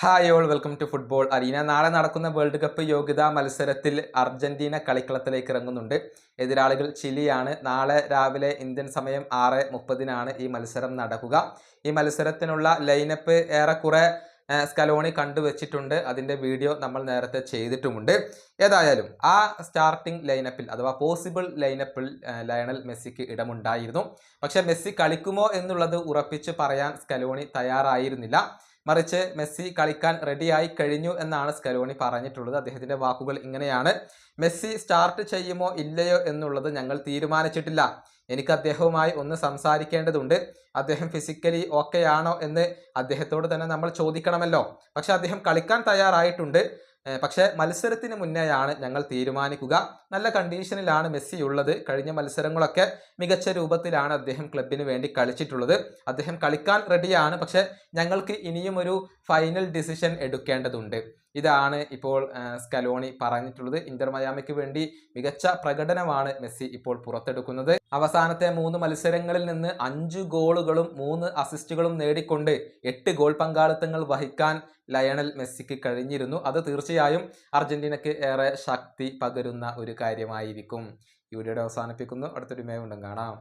Hi all welcome to football arena നാളെ നടക്കുന്ന world cup യോഗ്യതാ മത്സരത്തിൽ അർജന്റീന കളിക്കളത്തിലേക്ക് ഇറങ്ങുന്നുണ്ട്. എതിരാളികൾ ചിലിയാണ്. നാളെ രാവിലെ ഇന്ത്യൻ സമയം ആറ് മുപ്പതിനാണ് ഈ മത്സരം നടക്കുക. ഈ മത്സരത്തിനുള്ള ലൈനപ്പ് ഏറെക്കുറെ സ്കലോണി കണ്ടുവച്ചിട്ടുണ്ട്. അതിന്റെ വീഡിയോ നമ്മൾ നേരത്തെ ചെയ്തിട്ടുമുണ്ട്. ഏതായാലും ആ സ്റ്റാർട്ടിംഗ് ലൈനപ്പിൽ അഥവാ പോസിബിൾ ലൈനപ്പിൽ ലയണൽ മെസ്സിക്ക് ഇടമുണ്ടായിരുന്നു. പക്ഷേ മെസ്സി കളിക്കുമോ എന്നുള്ളത് ഉറപ്പിച്ച് പറയാൻ സ്കലോണി തയ്യാറായിരുന്നില്ല. മറിച്ച് മെസ്സി കളിക്കാൻ റെഡിയായി കഴിഞ്ഞു എന്നാണ് സ്കലോണി പറഞ്ഞിട്ടുള്ളത്. അദ്ദേഹത്തിന്റെ വാക്കുകൾ ഇങ്ങനെയാണ്. മെസ്സി സ്റ്റാർട്ട് ചെയ്യുമോ ഇല്ലയോ എന്നുള്ളത് ഞങ്ങൾ തീരുമാനിച്ചിട്ടില്ല. എനിക്ക് അദ്ദേഹവുമായി ഒന്ന് സംസാരിക്കേണ്ടതുണ്ട്. അദ്ദേഹം ഫിസിക്കലി ഓക്കെ ആണോ എന്ന് അദ്ദേഹത്തോട് തന്നെ നമ്മൾ ചോദിക്കണമല്ലോ. പക്ഷെ അദ്ദേഹം കളിക്കാൻ തയ്യാറായിട്ടുണ്ട്. പക്ഷെ മത്സരത്തിന് മുന്നേയാണ് ഞങ്ങൾ തീരുമാനിക്കുക. നല്ല കണ്ടീഷനിലാണ് മെസ്സി ഉള്ളത് കഴിഞ്ഞ മത്സരങ്ങളൊക്കെ മികച്ച രൂപത്തിലാണ് അദ്ദേഹം ക്ലബിന് വേണ്ടി കളിച്ചിട്ടുള്ളത്. അദ്ദേഹം കളിക്കാൻ റെഡിയാണ് പക്ഷെ ഞങ്ങൾക്ക് ഇനിയും ഒരു ഫൈനൽ ഡിസിഷൻ എടുക്കേണ്ടതുണ്ട്. ഇതാണ് ഇപ്പോൾ സ്കലോണി പറഞ്ഞിട്ടുള്ളത്. ഇന്റർ മയാമിക്ക് വേണ്ടി മികച്ച പ്രകടനമാണ് മെസ്സി ഇപ്പോൾ പുറത്തെടുക്കുന്നത്. അവസാനത്തെ മൂന്ന് മത്സരങ്ങളിൽ നിന്ന് അഞ്ച് ഗോളുകളും മൂന്ന് അസിസ്റ്റുകളും നേടിക്കൊണ്ട് എട്ട് ഗോൾ പങ്കാളിത്തങ്ങൾ വഹിക്കാൻ ലയണൽ മെസ്സിക്ക് കഴിഞ്ഞിരുന്നു. അത് തീർച്ചയായും അർജന്റീനക്ക് ഏറെ ശക്തി പകരുന്ന ഒരു കാര്യമായിരിക്കും. ഈ വീഡിയോയുടെ അവസാനിപ്പിക്കുന്നു. അടുത്തൊരു മേ ഉണ്ടും കാണാം.